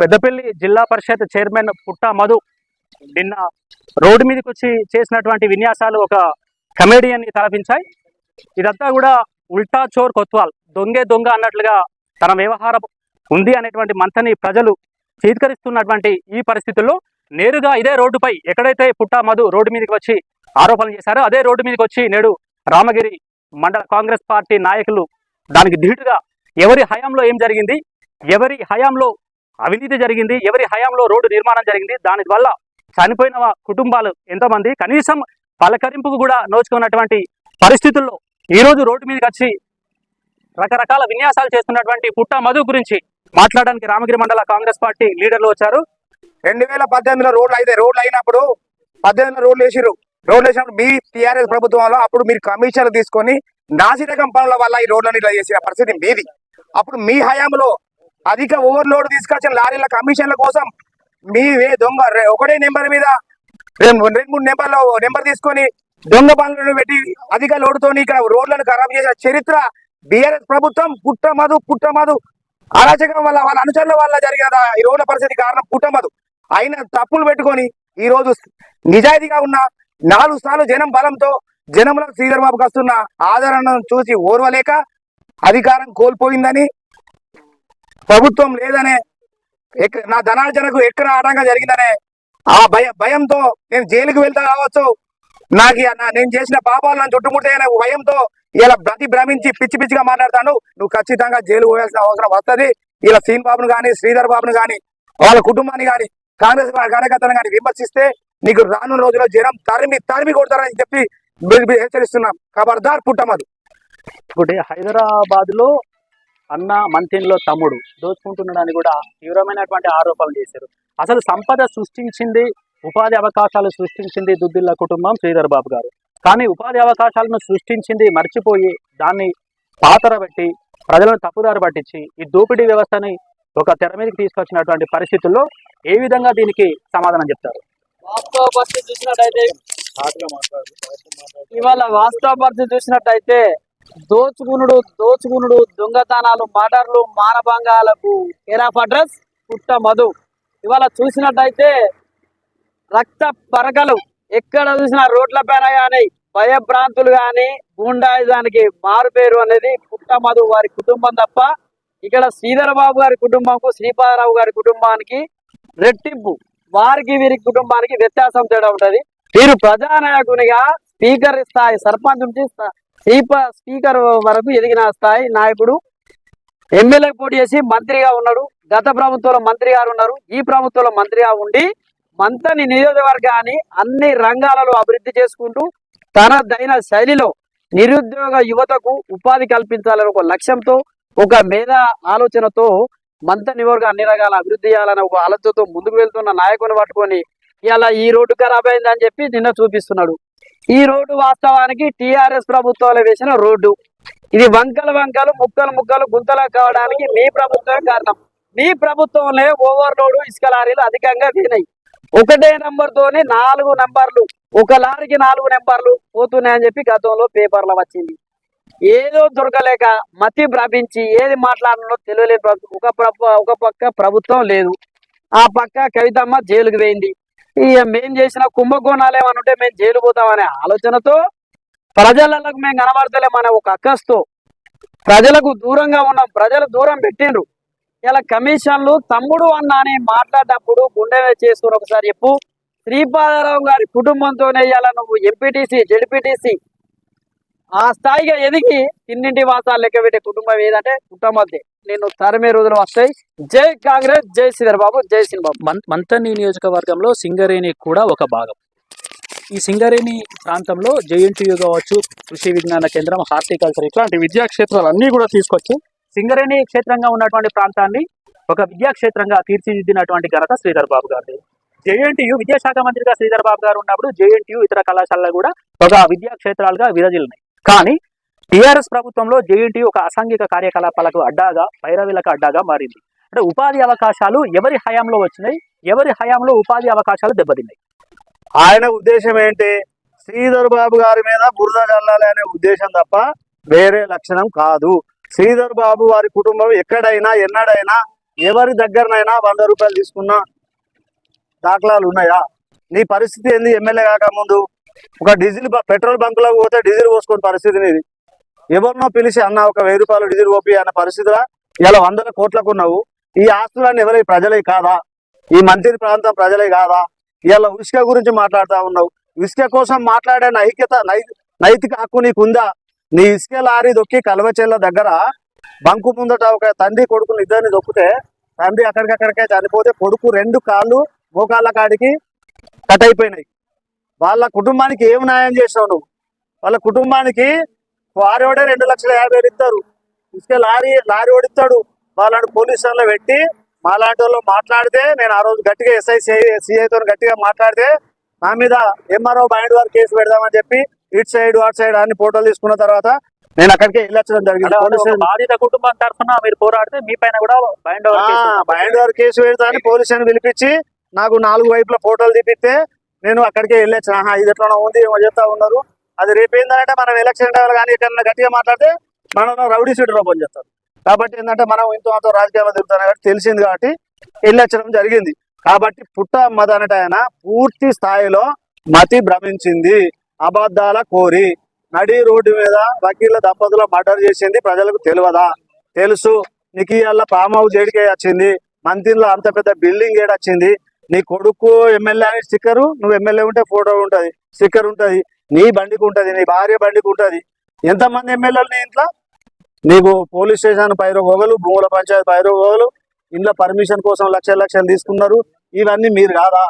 పెద్దపల్లి జిల్లా పరిషత్ చైర్మన్ పుట్టా మధు నిన్న రోడ్డు మీదకి వచ్చి చేసినటువంటి విన్యాసాలు ఒక కమేడియన్ తలపించాయి. ఇదంతా కూడా ఉల్టా చోర్ కొత్వాల్ దొంగే దొంగ అన్నట్లుగా తన వ్యవహారం ఉంది అనేటువంటి మంతని ప్రజలు స్వీకరిస్తున్నటువంటి ఈ పరిస్థితుల్లో నేరుగా ఇదే రోడ్డుపై ఎక్కడైతే పుట్టా మధు రోడ్డు మీదకి వచ్చి ఆరోపణలు చేశారో అదే రోడ్డు మీదకి వచ్చి నేడు రామగిరి మండల కాంగ్రెస్ పార్టీ నాయకులు దానికి ధీటుగా ఎవరి హయాంలో ఏం జరిగింది ఎవరి హయాంలో అవినీతి జరిగింది ఎవరి హయాంలో రోడ్డు నిర్మాణం జరిగింది దాని వల్ల చనిపోయిన కుటుంబాలు ఎంతమంది. కనీసం పలకరింపుకు కూడా నోచుకున్నటువంటి పరిస్థితుల్లో ఈ రోజు రోడ్డు మీదకి వచ్చి రకరకాల విన్యాసాలు చేస్తున్నటువంటి పుట్ట మధు గురించి మాట్లాడడానికి రామగిరి మండల కాంగ్రెస్ పార్టీ లీడర్లు వచ్చారు. రెండు వేల పద్దెనిమిదిలో రోడ్లు అయితే రోడ్లు అయినప్పుడు పద్దెనిమిదిలో రోడ్లు వేసిర్రు. రోడ్లు వేసినప్పుడు మీ టీఆర్ఎస్ ప్రభుత్వంలో అప్పుడు మీరు కమిషన్లు తీసుకొని నాసిరకం పనుల వల్ల ఈ రోడ్లను ఇలా చేసిన పరిస్థితి మీది. అప్పుడు మీ హయాంలో అధిక ఓవర్లోడ్ తీసుకొచ్చిన లారీల కమిషన్ల కోసం మీ వే- దొంగ ఒకటే నెంబర్ మీద రెండు రెండు మూడు నెంబర్లో నెంబర్ తీసుకొని దొంగ పనులను పెట్టి అధిక లోడుతోని ఇక్కడ రోడ్లను ఖరాబ్ చేసిన చరిత్ర బీఆర్ఎస్ ప్రభుత్వం పుట్టమదు పుట్టమదు. అరాచకం వల్ల వాళ్ళ అనుచరుల వల్ల జరిగిన ఈ రోడ్ల పరిస్థితి కారణం పుట్టమదు. అయిన తప్పులు పెట్టుకొని ఈ రోజు నిజాయితీగా ఉన్న నాలుగు సార్లు జనం బలంతో జనములకు శ్రీధర్ బాబుకి వస్తున్న ఆదరణను చూసి ఓర్వలేక అధికారం కోల్పోయిందని ప్రభుత్వం లేదనే నా ధనార్జనకు ఎక్కడ ఆటంకం జరిగిందనే ఆ భయ భయంతో నేను జైలుకు వెళ్తా కావచ్చు. నాకు నేను చేసిన పాపాలు నన్ను చుట్టుముట్టాయనే భయంతో ఇలా ప్రతి భ్రమించి పిచ్చి పిచ్చిగా మాట్లాడతాను. నువ్వు ఖచ్చితంగా జైలు పోయాల్సిన అవసరం వస్తది. ఇలా సీన్ బాబును కానీ శ్రీధర్ బాబును కానీ వాళ్ళ కుటుంబాన్ని గాని కాంగ్రెస్ కార్యకర్తలను కానీ విమర్శిస్తే నీకు రానున్న రోజుల్లో జనం తరిమి తరిమి కొడతారని చెప్పి హెచ్చరిస్తున్నాం. ఖబర్దార్ పుట్టమదు. ఇప్పుడు హైదరాబాద్లో అన్న మంతిన్లో తమ్ముడు దోచుకుంటున్నాడని కూడా తీవ్రమైనటువంటి ఆరోపణలు చేశారు. అసలు సంపద సృష్టించింది ఉపాధి అవకాశాలు సృష్టించింది దుద్దిల్ల కుటుంబం శ్రీధర్ బాబు గారు. కానీ ఉపాధి అవకాశాలను సృష్టించింది మర్చిపోయి దాన్ని పాతరబెట్టి ప్రజలను తప్పుదారి పట్టించి ఈ దోపిడీ వ్యవస్థని ఒక తెర మీదకి తీసుకొచ్చినటువంటి పరిస్థితుల్లో ఏ విధంగా దీనికి సమాధానం చెప్తారు? వాస్తవ పరిస్థితి చూసినట్టయితే ఇవాళ వాస్తవ పరిస్థితి చూసినట్టయితే దోచుకునుడు దోచుకునుడు దొంగతనాలు మర్డర్లు మానభంగాలకు కేరాఫ్ అడ్రస్ పుట్ట మధు ఇవాళ చూసినట్టయితే రక్త పరకలు ఎక్కడ చూసినా రోడ్ల పైన కానీ భయభ్రాంతులు కానీ గూండాయిజానికి మారు పేరు అనేది పుట్ట మధు వారి కుటుంబం తప్ప. ఇక్కడ శ్రీధర బాబు గారి కుటుంబంకు శ్రీపాదరావు గారి కుటుంబానికి రెట్టింపు. వారికి వీరి కుటుంబానికి వ్యత్యాసం తేడా ఉంటది. వీరు ప్రజానాయకునిగా స్పీకర్ స్థాయి సర్పంచ్ నుంచి స్థా- స్పీకర్ వరకు ఎదిగిన స్థాయి నాయకుడు. ఎమ్మెల్యే పోటీ చేసి మంత్రిగా ఉన్నాడు. గత ప్రభుత్వంలో మంత్రి గారు ఉన్నారు. ఈ ప్రభుత్వంలో మంత్రిగా ఉండి మంతని నియోజకవర్గాన్ని అన్ని రంగాలలో అభివృద్ధి చేసుకుంటూ తనదైన శైలిలో నిరుద్యోగ యువతకు ఉపాధి కల్పించాలని ఒక లక్ష్యంతో ఒక మేధ ఆలోచనతో మంత నివర్గ అన్ని రకాల అభివృద్ధి చేయాలనే ఒక ఆలోచనతో ముందుకు వెళ్తున్న నాయకుని పట్టుకొని ఇలా ఈ రోడ్డు ఖరాబ్ అయిందని చెప్పి నిన్న చూపిస్తున్నాడు. ఈ రోడ్డు వాస్తవానికి టిఆర్ఎస్ ప్రభుత్వాలు వేసిన రోడ్డు. ఇది వంకలు వంకలు ముక్కలు ముక్కలు గుంతలు కావడానికి మీ ప్రభుత్వమే కారణం. మీ ప్రభుత్వంలో ఓవర్లోడ్ ఇసుక లారీలు అధికంగా తినాయి ఒకటే నంబర్ తోని నాలుగు నంబర్లు ఒక లారీకి నాలుగు నెంబర్లు పోతున్నాయని చెప్పి గతంలో పేపర్లో వచ్చింది. ఏదో దొరకలేక మతి భ్రమించి ఏది మాట్లాడాలో తెలియలేని ఒక ప్రభు- ఒక పక్క ప్రభుత్వం లేదు. ఆ పక్క కవితమ్మ జైలుకు పోయింది. ఇక మేము చేసిన కుంభకోణాలు ఏమైనా ఉంటే మేము జైలు పోతామనే ఆలోచనతో ప్రజలకు మేము కనబడతలేమనే ఒక అక్కస్తో ప్రజలకు దూరంగా ఉన్నాం ప్రజలు దూరం పెట్టిండ్రు. ఇలా కమిషన్లు తమ్ముడు అన్న అని మాట్లాడేటప్పుడు గుండె చేసుకుని ఒకసారి చెప్పు. శ్రీపాదరావు గారి కుటుంబంతోనే ఇలా నువ్వు ఎంపీటీసీ జడ్పీటీసీ ఆ స్థాయిగా ఎదిగి ఇన్నింటి వాసాలు లెక్క పెట్టే కుటుంబం ఏదంటే కుటుంబద్దే నేను తరమే రోజులు వస్తాయి. జై కాంగ్రెస్ జై శ్రీధర్ బాబు జై శ్రీబాబు మన్ మంతని నియోజకవర్గంలో సింగరేణి కూడా ఒక భాగం. ఈ సింగరేణి ప్రాంతంలో జేఎన్టీయూ కావచ్చు కృషి విజ్ఞాన కేంద్రం హార్టికల్చర్ ఇట్లాంటి విద్యా క్షేత్రాలు అన్ని కూడా తీసుకొచ్చి సింగరేణి క్షేత్రంగా ఉన్నటువంటి ప్రాంతాన్ని ఒక విద్యా క్షేత్రంగా తీర్చిదిద్దినటువంటి ఘనత శ్రీధర్ బాబు గారిది. జేఎన్టీయూ విద్యాశాఖ మంత్రిగా శ్రీధర్ బాబు గారు ఉన్నప్పుడు జేఎన్టీయూ ఇతర కళాశాలలు కూడా ఒక విద్యా క్షేత్రాలుగా విరజిల్లినాయి. కానీ టీఆర్ఎస్ ప్రభుత్వంలో జేఎన్టీ ఒక అసాంఘిక కార్యకలాపాలకు అడ్డాగా పైరవీలకు అడ్డాగా మారింది. అంటే ఉపాధి అవకాశాలు ఎవరి హయాంలో వచ్చినాయి ఎవరి హయాంలో ఉపాధి అవకాశాలు దెబ్బతిన్నాయి? ఆయన ఉద్దేశం ఏంటి? శ్రీధర్ బాబు గారి మీద బురద చల్లాలి అనే ఉద్దేశం తప్ప వేరే లక్షణం కాదు. శ్రీధర్ బాబు వారి కుటుంబం ఎక్కడైనా ఎన్నడైనా ఎవరి దగ్గరనైనా వంద రూపాయలు తీసుకున్న దాఖలాలు ఉన్నాయా? నీ పరిస్థితి ఏంది? ఎమ్మెల్యే కాక ముందు ఒక డీజిల్ పెట్రోల్ పెట్రోల్ బంకులో పోతే డీజిల్ పోసుకునే పరిస్థితి ఇది. ఎవరినో పిలిచి అన్న ఒక వెయ్యి రూపాయలు డీజిల్ పోపి అన్న పరిస్థితిలో ఇలా వందల కోట్లకు ఉన్నావు ఈ ఆస్తులన్నీ ఎవరి ప్రజలే కాదా? ఈ మంత్రి ప్రాంతం ప్రజలే కాదా? ఇలా ఉసుక గురించి మాట్లాడుతా ఉన్నావు. ఇసుక కోసం మాట్లాడే నైతికత నై- నైతిక హక్కు నీకుందా? నీ ఇసుక లారీ దొక్కి కలవచెల్ల దగ్గర బంకు ముందట ఒక తండ్రి కొడుకుని ఇద్దరిని దొక్కితే తండ్రి అక్కడికక్కడికే చనిపోతే కొడుకు రెండు కాళ్ళు మోకాళ్ళ కాడికి కట్ అయిపోయినాయి. వాళ్ళ కుటుంబానికి ఏం న్యాయం చేసావు నువ్వు? వాళ్ళ కుటుంబానికి వారేవాడే రెండు లక్షల యాభై వేలు ఇస్తారు. ఇసుక లారీ లారీ ఓడిస్తాడు. వాళ్ళని పోలీస్ స్టేషన్లో పెట్టి మాలాంటి వాళ్ళు మాట్లాడితే నేను ఆ రోజు గట్టిగా ఎస్ఐ సిఐతో గట్టిగా మాట్లాడితే నా మీద ఎంఆర్ఓ బైండ్ వారు కేసు పెడదామని చెప్పి ఇటు సైడ్ అటు సైడ్ అన్ని ఫోటోలు తీసుకున్న తర్వాత నేను అక్కడికి వెళ్ళొచ్చడం జరిగింది. బాధిత కుటుంబం తరఫున మీరు పోరాడితే మీ పైన కూడా బైండ్. బైండ్ వారు కేసు పెడతానని పోలీసుని పిలిపించి నాకు నాలుగు వైపుల ఫోటోలు తీపిస్తే నేను అక్కడికే వెళ్ళొచ్చు ఆహా ఇది ఎట్లా ఉంది ఏమో చెప్తా ఉన్నారు. అది రేపు ఏంటంటే మనం ఎలక్షన్ టైంలో కానీ ఎక్కడైనా గట్టిగా మాట్లాడితే మనం రౌడీ సీట్ రూపం చేస్తారు కాబట్టి ఏంటంటే మనం ఇంతో అంత రాజకీయాలు తిరుగుతాం కాబట్టి తెలిసింది కాబట్టి వెళ్ళొచ్చడం జరిగింది. కాబట్టి పుట్ట అమ్మద అనేట ఆయన పూర్తి స్థాయిలో మతి భ్రమించింది. అబద్ధాల కోరి నడి రోడ్డు మీద వకీల దంపతుల మర్డర్ చేసింది ప్రజలకు తెలియదా? తెలుసు. నీకు ఇవాళ ఫామ్ హౌస్ ఏడికే వచ్చింది. మంత్రిలో అంత పెద్ద బిల్డింగ్ ఏడొచ్చింది. నీ కొడుకు ఎమ్మెల్యే అనే స్టిక్కరు నువ్వు ఎమ్మెల్యే ఉంటే ఫోటో ఉంటుంది స్టిక్కర్ ఉంటుంది నీ బండికి ఉంటుంది నీ భార్య బండికి ఉంటుంది. ఎంతమంది ఎమ్మెల్యేలు నీ ఇంట్లో? నీకు పోలీస్ స్టేషన్ పైరోగోగలు భూముల పంచాయతీ పైరోగోగలు ఇంట్లో పర్మిషన్ కోసం లక్షల లక్షలు తీసుకున్నారు. ఇవన్నీ మీరు కాదా?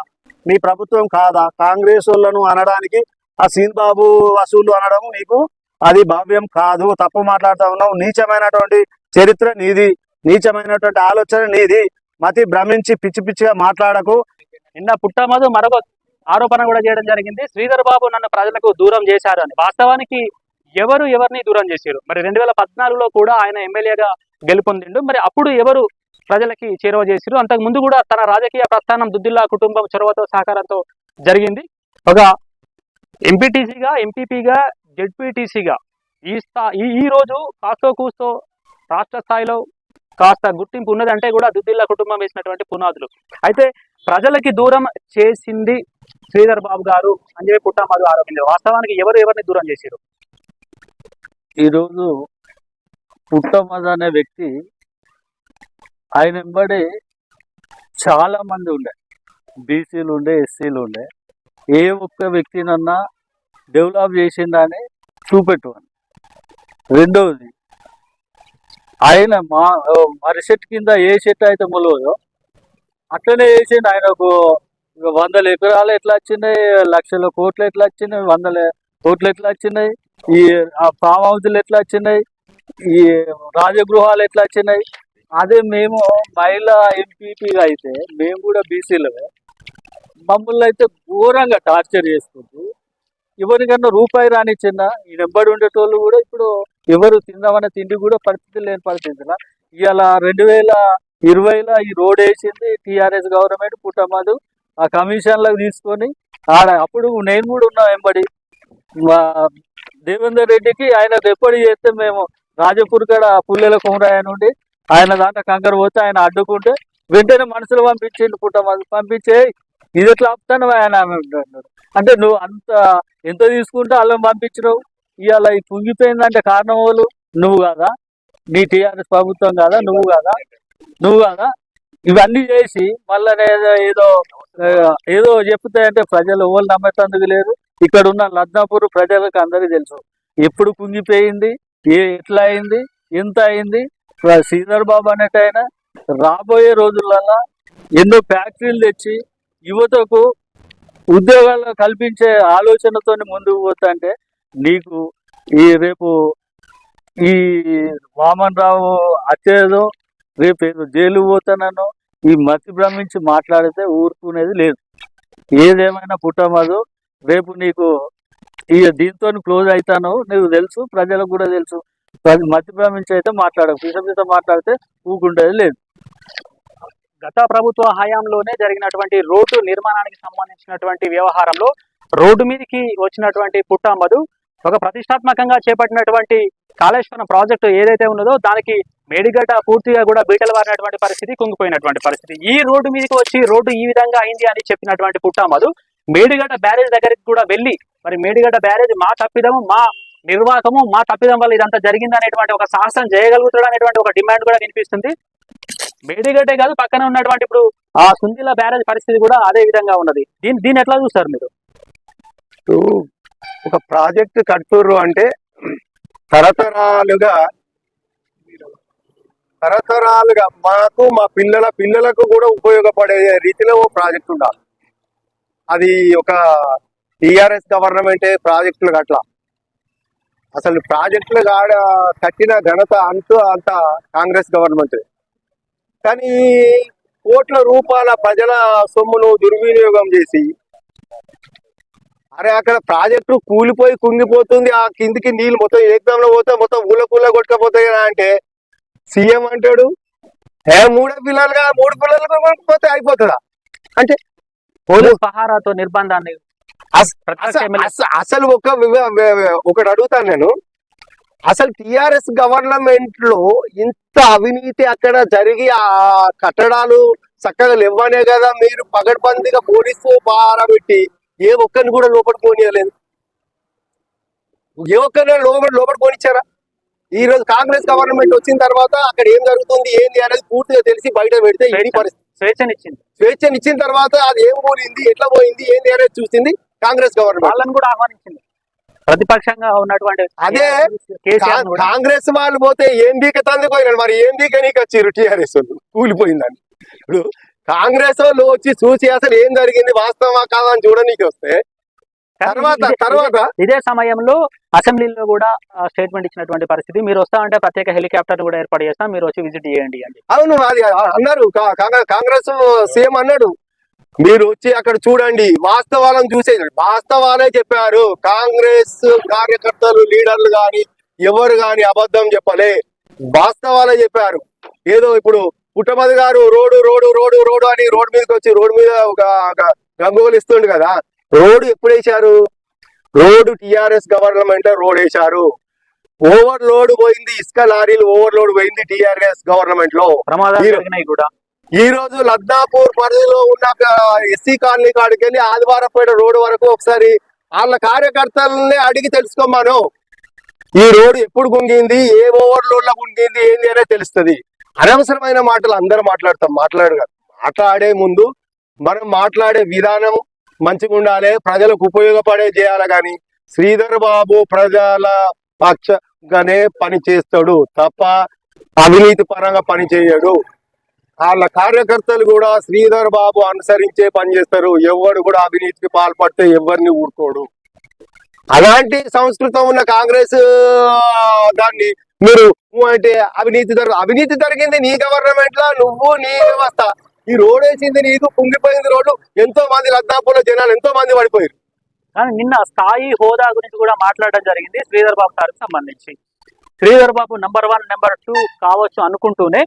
మీ ప్రభుత్వం కాదా? కాంగ్రెస్ వాళ్ళను అనడానికి ఆ సీన్ బాబు వసూలు అనడం నీకు అది భావ్యం కాదు. తప్పు మాట్లాడుతా ఉన్నావు. నీచమైనటువంటి చరిత్ర నీది. నీచమైనటువంటి ఆలోచన నీది. మతి భ్రమించి పిచ్చి పిచ్చిగా మాట్లాడకు. నిన్న పుట్టమధు మరొక ఆరోపణ కూడా చేయడం జరిగింది. శ్రీధర్ బాబు నన్ను ప్రజలకు దూరం చేశారు అని. వాస్తవానికి ఎవరు ఎవరిని దూరం చేశారు? మరి రెండు వేల పద్నాలుగులో కూడా ఆయన ఎమ్మెల్యేగా గెలుపొందిండు. మరి అప్పుడు ఎవరు ప్రజలకి చేరువ చేశారు? అంతకు ముందు కూడా తన రాజకీయ ప్రస్థానం దుద్దిల్లా కుటుంబం చొరవతో సహకారంతో జరిగింది. ఒక ఎంపీటీసీగా ఎంపీపీగా జెడ్పీటీసీగా ఈ స్థా ఈ ఈ రోజు కాస్తో కూస్తో రాష్ట్ర స్థాయిలో కాస్త గుర్తింపు ఉన్నదంటే కూడా దుద్దిల్లా కుటుంబం వేసినటువంటి పునాదులు. అయితే ప్రజలకి దూరం చేసింది శ్రీధర్ బాబు గారు అని చెప్పి పుట్టమధు ఆరోపించారు. వాస్తవానికి ఎవరు ఎవరిని దూరం చేశారు? ఈరోజు పుట్టమద అనే వ్యక్తి ఆయన వెంబడి చాలా మంది ఉండే. బీసీలు ఉండే ఎస్సీలు ఉండే. ఏ ఒక్క వ్యక్తినన్నా డెవలప్ చేసిందని చూపెట్టుకోండి రెండవది ఆయన మా మరి చెట్టు కింద ఏ చెట్టు అయితే మొలవదో అట్లనే వేసిండు ఆయనకు ఇక వందల ఎకరాలు ఎట్లా వచ్చినాయి? లక్షల కోట్లు ఎట్లా వచ్చినాయి? వందల కోట్లు ఎట్లా వచ్చినాయి? ఈ ఆ ఫామ్ హౌస్లు ఎట్లా వచ్చినాయి? ఈ రాజగృహాలు ఎట్లా వచ్చినాయి? అదే మేము మహిళా ఎంపీపీగా అయితే మేము కూడా బీసీలమే మమ్మల్ని అయితే ఘోరంగా టార్చర్ చేసుకుంటూ ఎవరికన్నా రూపాయి రానిచ్చిన ఈ నెంబడి ఉండేటోళ్ళు కూడా ఇప్పుడు ఎవరు తిందామనే తిండి కూడా పరిస్థితి లేని పరిస్థితుల ఇవాళ రెండు వేల ఇరవైలో ఈ రోడ్ వేసింది టీఆర్ఎస్ గవర్నమెంట్ పుట్టమాదు. ఆ కమిషన్లకు తీసుకొని ఆడ అప్పుడు నేను కూడా ఉన్నా వెంబడి. దేవేందర్ రెడ్డికి ఆయన ఎప్పటి చేస్తే మేము రాజపూర్ కాడ పుల్లెల కుమరాయ నుండి ఆయన దాంట్లో కంకర పోతే ఆయన అడ్డుకుంటే వెంటనే మనుషులు పంపించిండు పుట్టమాదు. పంపించే ఇది ఎట్లా ఆపుతాను ఆయన అంటున్నాడు అంటే నువ్వు అంత ఎంత తీసుకుంటే వాళ్ళని పంపించినావు? ఇవాళ ఈ కుంగిపోయిందంటే కారణం వాళ్ళు నువ్వు కాదా? నీ టీఆర్ఎస్ ప్రభుత్వం కాదా? నువ్వు కాదా? నువ్వు కాదా? ఇవన్నీ చేసి మళ్ళీ ఏదో ఏదో ఏదో చెప్తే అంటే ప్రజలు ఎవరు నమ్మేటందుకు లేరు. ఇక్కడ ఉన్న లద్నాపూర్ ప్రజలకు అందరికీ తెలుసు. ఎప్పుడు కుంగిపోయింది? ఏ ఎట్లా అయింది? ఎంత అయింది? శ్రీధర్ బాబు అనేట రాబోయే రోజులలో ఎన్నో ఫ్యాక్టరీలు తెచ్చి యువతకు ఉద్యోగాలు కల్పించే ఆలోచనతో ముందుకు పోతుంటే నీకు ఈ రేపు ఈ వామన్ రావు వచ్చేదో రేపు ఏదో జైలు పోతానను ఈ మతి భ్రమించి మాట్లాడితే ఊరుకునేది లేదు. ఏదేమైనా పుట్టమదు రేపు నీకు ఈ దీంతో క్లోజ్ అవుతాను నీకు తెలుసు ప్రజలకు కూడా తెలుసు. మతి భ్రమించి అయితే మాట్లాడకు పిస పిస మాట్లాడితే ఊకుండేది లేదు. గత ప్రభుత్వ హయాంలోనే జరిగినటువంటి రోడ్డు నిర్మాణానికి సంబంధించినటువంటి వ్యవహారంలో రోడ్డు మీదకి వచ్చినటువంటి పుట్టమధు ఒక ప్రతిష్టాత్మకంగా చేపట్టినటువంటి కాళేశ్వరం ప్రాజెక్టు ఏదైతే ఉన్నదో దానికి మేడిగడ్డ పూర్తిగా కూడా బీటలు వారినటువంటి పరిస్థితి కుంగిపోయినటువంటి పరిస్థితి. ఈ రోడ్డు మీదకి వచ్చి రోడ్డు ఈ విధంగా అయింది అని చెప్పినటువంటి పుట్టామదు మేడిగడ్డ బ్యారేజ్ దగ్గరికి కూడా వెళ్ళి మరి మేడిగడ్డ బ్యారేజ్ మా తప్పిదము మా నిర్వాహకము మా తప్పిదం వల్ల ఇదంతా జరిగింది అనేటువంటి ఒక సాహసం చేయగలుగుతాడు అనేటువంటి ఒక డిమాండ్ కూడా వినిపిస్తుంది. మేడిగడ్డే కాదు పక్కన ఉన్నటువంటి ఇప్పుడు ఆ సుందిల బ్యారేజ్ పరిస్థితి కూడా అదే విధంగా ఉన్నది. దీన్ని దీన్ని ఎట్లా చూస్తారు మీరు? ఒక ప్రాజెక్ట్ కడుతుర్రు అంటే తరతరాలుగా తరతరాలుగా మాకు మా పిల్లల పిల్లలకు కూడా ఉపయోగపడే రీతిలో ఓ ప్రాజెక్ట్ ఉండాలి. అది ఒక టీఆర్ఎస్ గవర్నమెంట్ ప్రాజెక్టులు అట్లా అసలు ప్రాజెక్టులు కాడ కట్టిన ఘనత అంటూ అంత కాంగ్రెస్ గవర్నమెంట్. కానీ కోట్ల రూపాయల ప్రజల సొమ్మును దుర్వినియోగం చేసి అరే అక్కడ ప్రాజెక్టు కూలిపోయి కుంగిపోతుంది ఆ కిందికి నీళ్ళు మొత్తం ఏకదంలో పోతే మొత్తం ఊళ్ళ కూల కొట్టుకపోతాయి కదా అంటే సీఎం అంటాడు ఏ మూడే పిల్లలుగా మూడు పిల్లలకు పోతే అయిపోతుందా? అంటే పోలీస్ పహారాతో నిర్బంధాన్ని అసలు ఒక ఒకటి అడుగుతాను నేను. అసలు టిఆర్ఎస్ గవర్నమెంట్లో ఇంత అవినీతి అక్కడ జరిగి ఆ కట్టడాలు చక్కగా లేవనే కదా మీరు పగడ్బందీగా పోలీసు పారబెట్టి ఏ ఒక్కరిని కూడా లోపల పోనీయలేదు. ఏ ఒక్కరిని లోపల లోపల పోనిచ్చారా? ఈ రోజు కాంగ్రెస్ గవర్నమెంట్ వచ్చిన తర్వాత అక్కడ ఏం జరుగుతుంది ఏంది అనేది పూర్తిగా తెలిసి బయట పెడితే ఇది పరిస్థితి. స్వేచ్ఛనిచ్చింది. స్వేచ్ఛను ఇచ్చిన తర్వాత అది ఏం పోయింది ఎట్లా పోయింది ఏంది అనేది చూసింది కాంగ్రెస్ గవర్నమెంట్. వాళ్ళని కూడా ఆహ్వానించింది. ప్రతిపక్షంగా ఉన్నటువంటి అదే కాంగ్రెస్ వాళ్ళు పోతే ఏం బీక తందుకోయినాడు మరి ఏం బీక నీకు వచ్చారు టీఆర్ఎస్ వాళ్ళు? కూలిపోయిందని ఇప్పుడు కాంగ్రెస్ వాళ్ళు వచ్చి చూసి అసలు ఏం జరిగింది? వాస్తవా కాదా అని చూడనీకి వస్తే తర్వాత తర్వాత ఇదే సమయంలో అసెంబ్లీలో కూడా స్టేట్మెంట్ ఇచ్చినటువంటి పరిస్థితి. మీరు వస్తామంటే ప్రత్యేక హెలికాప్టర్ కూడా ఏర్పాటు చేస్తాం. మీరు వచ్చి విజిట్ చేయండి అని అవును అది అన్నారు. కాంగ్రెస్ సీఎం అన్నాడు. మీరు వచ్చి అక్కడ చూడండి. వాస్తవాలను చూసే వాస్తవాలే చెప్పారు. కాంగ్రెస్ కార్యకర్తలు లీడర్లు గాని ఎవరు గాని అబద్ధం చెప్పలే. వాస్తవాలే చెప్పారు. ఏదో ఇప్పుడు పుట్టమది గారు రోడ్డు రోడ్డు రోడ్డు రోడ్డు అని రోడ్డు మీదకి వచ్చి రోడ్డు మీద ఒక గంగోలు ఇస్తుండు కదా. రోడ్డు ఎప్పుడు వేశారు? రోడ్డు టిఆర్ఎస్ గవర్నమెంట్ రోడ్ వేశారు. ఓవర్ లోడ్ పోయింది. ఇసుక లారీలు ఓవర్ లోడ్ పోయింది టిఆర్ఎస్ గవర్నమెంట్లో. ప్రమాదాలు కూడా. ఈ రోజు లద్దాపూర్ పరిధిలో ఉన్న ఎస్సీ కాలనీ కాడికి వెళ్ళి ఆదివారపేట రోడ్డు వరకు ఒకసారి వాళ్ళ కార్యకర్తలని అడిగి తెలుసుకోమాను. ఈ రోడ్డు ఎప్పుడు గుంగింది ఏ ఓవర్లోడ్లో గుంగింది ఏంది అనేది తెలుస్తుంది. అనవసరమైన మాటలు అందరూ మాట్లాడతాం మాట్లాడు మాట్లాడే ముందు మనం మాట్లాడే విధానం మంచిగా ఉండాలి ప్రజలకు ఉపయోగపడే చేయాలి కానీ శ్రీధర్ బాబు ప్రజల పక్షగానే పని చేస్తాడు తప్ప అవినీతి పరంగా పని చేయడు వాళ్ళ కార్యకర్తలు కూడా శ్రీధర్ బాబు అనుసరించే పని చేస్తారు. ఎవరు కూడా అవినీతికి పాల్పడితే ఎవరిని ఊరుకోడు. అలాంటి సంస్కృతం ఉన్న కాంగ్రెస్ దాన్ని మీరు అంటే అవినీతి జరుగు అవినీతి జరిగింది నీ గవర్నమెంట్లో నువ్వు నీ వ్యవస్థ. ఈ రోడ్ వేసింది నీకు కుంగిపోయింది రోడ్డు. ఎంతో మంది లద్దాపులో జనాలు ఎంతో మంది పడిపోయారు. కానీ నిన్న స్థాయి హోదా గురించి కూడా మాట్లాడడం జరిగింది శ్రీధర్ బాబు గారికి సంబంధించి. Sridhar Babu number one number two కావచ్చు అనుకుంటూనే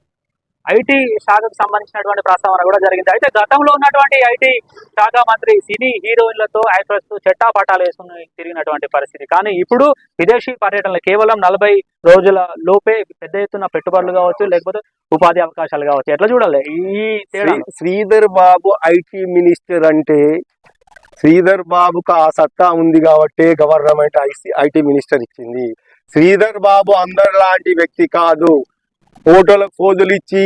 ఐటీ శాఖకు సంబంధించినటువంటి ప్రస్తావన కూడా జరిగింది. అయితే గతంలో ఉన్నటువంటి ఐటీ శాఖ మంత్రి సినీ హీరోయిన్లతో యాక్ట్రెస్ చెట్టా పట్టాలు వేసుకుని తిరిగినటువంటి పరిస్థితి. కానీ ఇప్పుడు విదేశీ పర్యటనలు కేవలం నలభై రోజుల లోపే పెద్ద ఎత్తున పెట్టుబడులు కావచ్చు లేకపోతే ఉపాధి అవకాశాలు కావచ్చు. ఎట్లా చూడాలి? ఈ శ్రీధర్ బాబు ఐటీ మినిస్టర్ అంటే శ్రీధర్ బాబుకు ఆ సత్తా ఉంది కాబట్టి గవర్నమెంట్ ఐటీ మినిస్టర్ ఇచ్చింది. శ్రీధర్ బాబు అందరు లాంటి వ్యక్తి కాదు. ఫోటోలకు ఫోజులు ఇచ్చి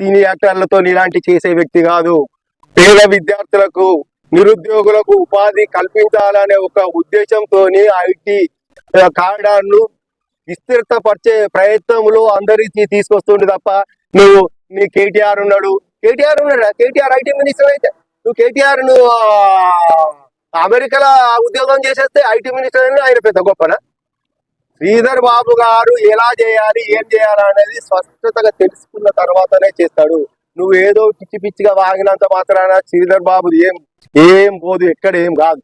సీనియర్ యాక్టర్లతో ఇలాంటి చేసే వ్యక్తి కాదు. పేద విద్యార్థులకు నిరుద్యోగులకు ఉపాధి కల్పించాలనే ఒక ఉద్దేశంతో ఐటీ కారిడార్ను విస్తృతపరిచే ప్రయత్నంలో అందరికి తీసుకొస్తుండే తప్ప నువ్వు నీ కేటీఆర్ ఉన్నాడు. కేటీఆర్ ఉన్నాడా? కేటీఆర్ ఐటీ మినిస్టర్ అయితే. నువ్వు కేటీఆర్ను అమెరికాలో ఉద్యోగం చేసేస్తే ఐటీ మినిస్టర్ అని ఆయన పెద్ద గొప్పనా? శ్రీధర్ బాబు గారు ఎలా చేయాలి ఏం చేయాలి అనేది స్పష్టతగా తెలుసుకున్న తర్వాతనే చేస్తాడు. నువ్వు ఏదో పిచ్చి పిచ్చిగా వాగినంత మాత్రాన శ్రీధర్ బాబు ఏం ఏం పోదు ఎక్కడ ఏం కాదు.